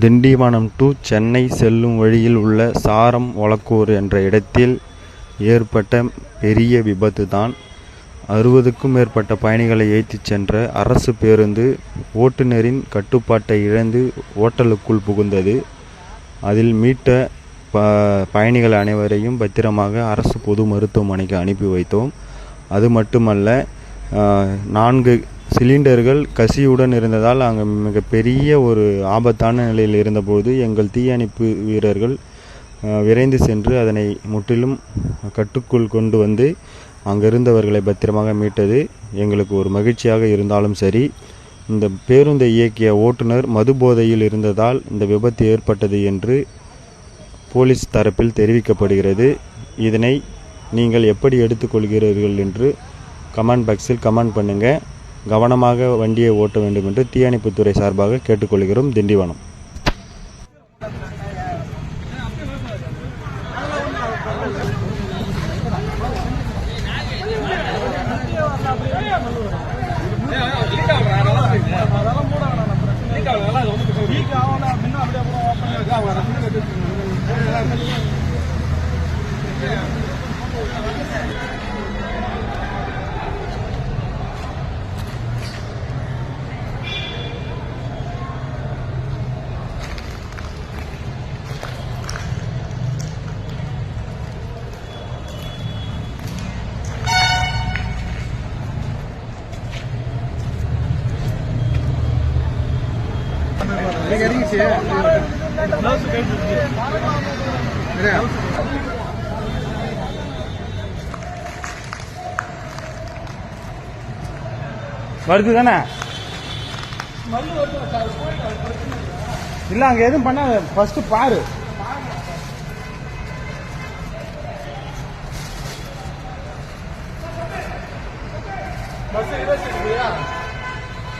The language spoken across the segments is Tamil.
திண்டிவனம் டு சென்னை செல்லும் வழியில் உள்ள சாரம் ஒலக்கூர் என்ற இடத்தில் ஏற்பட்ட பெரிய விபத்து தான். அறுபதுக்கும் மேற்பட்ட பயணிகளை ஏற்றிச் சென்ற அரசு பேருந்து ஓட்டுநரின் கட்டுப்பாட்டை இழந்து ஓட்டலுக்குள் புகுந்தது. அதில் மீட்ட ப பயணிகள் அனைவரையும் பத்திரமாக அரசு பொது மருத்துவமனைக்கு அனுப்பி வைத்தோம். அது மட்டுமல்ல நான்கு சிலிண்டர்கள் கசியுடன் இருந்ததால் அங்கே மிகப்பெரிய ஒரு ஆபத்தான நிலையில் இருந்தபோது எங்கள் தீயணைப்பு வீரர்கள் விரைந்து சென்று அதனை முற்றிலும் கட்டுக்குள் கொண்டு வந்து அங்கிருந்தவர்களை பத்திரமாக மீட்டது. எங்களுக்கு ஒரு மகிழ்ச்சியாக இருந்தாலும் சரி இந்த பேருந்தை இயக்கிய ஓட்டுநர் மது போதையில் இருந்ததால் இந்த விபத்து ஏற்பட்டது என்று போலீஸ் தரப்பில் தெரிவிக்கப்படுகிறது. இதனை நீங்கள் எப்படி எடுத்துக்கொள்கிறீர்கள் என்று கமெண்ட் பாக்ஸில் கமெண்ட் பண்ணுங்கள் கவனமாக வண்டியை ஓட்ட வேண்டும் என்று தீயணைப்புத்துறை சார்பாக கேட்டுக்கொள்கிறோம். திண்டிவனம். வருது தானே? இல்லை அங்கே எதுவும் பண்ண ஃபர்ஸ்ட் பாரு.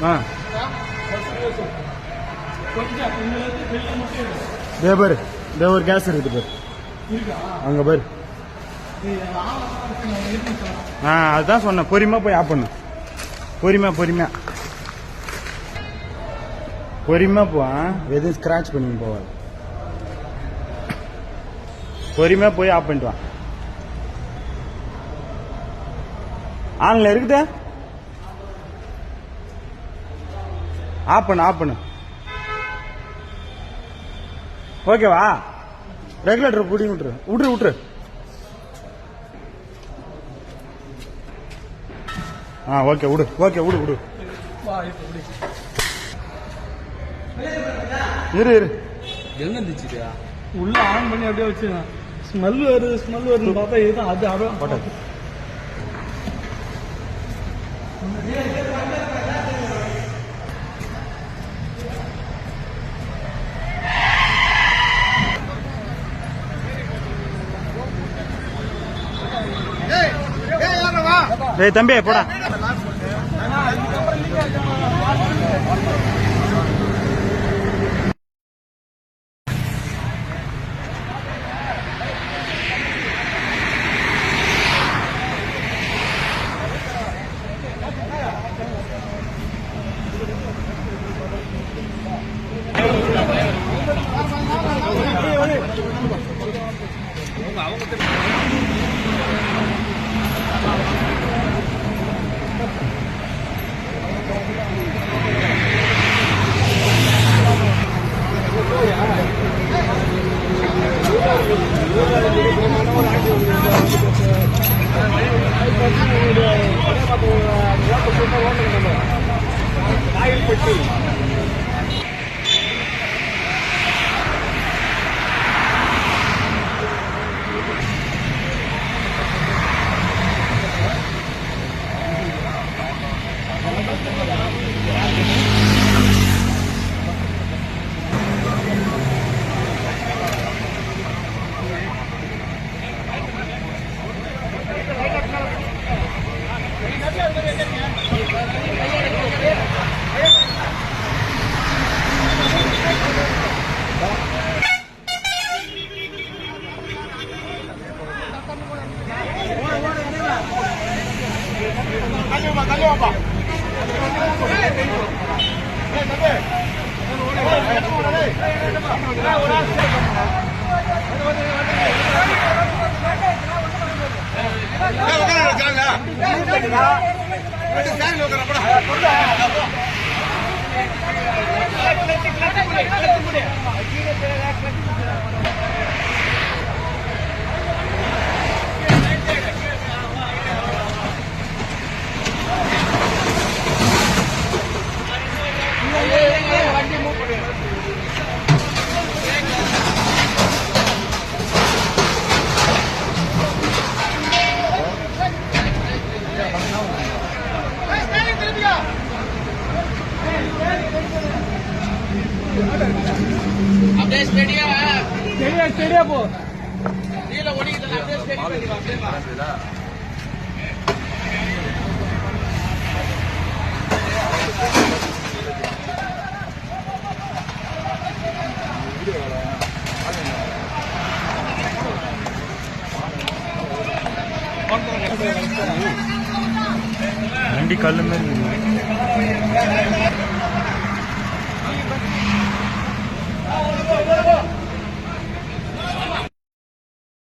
ஆ. தே பாரு. தே ஒரு கேஸ் இருக்குது பாரு அங்கே பாரு ஆ அதுதான் சொன்னேன். பொறுமையாக போய் ஆஃப் பண்ணு. பொறுமையாக பொறுமையாக பொறுமையாக போ ஆ? எதுவும் ஸ்க்ராட்ச் பண்ணி போவாது பொறுமையாக போய் ஆஃப் பண்ணிட்டு வா. ஆன்ல இருக்குதா? ஆஃப் பண்ணு ஆஃப் பண்ணு. ஓகேவா? ரெகுலேட்டர் பிடி விட்டுரு விட்டுரு விட்டுரு ஆ ஓகே விடு. ஓகே விடு விடு. இரு இரு. எங்க இருந்துச்சுயா உள்ள ஆன் பண்ணி அப்படியே வச்சிருக்கேன். ஸ்மெல் வருது ஸ்மெல் வருதுன்னு பார்த்தா இதுதான் அது அப்படியே தம்பி போடா. கிளட்டு கிளட்டு கிளட்டு கிளட்டு அப்படியே ஸ்டெடியா ஸ்டெடியா ஸ்டெடியா போ. கீழே ஓடிக்கிட்டு அப்படியே ஸ்டெடி பண்ணி வண்டி கல்லு மாதிரி どうだ?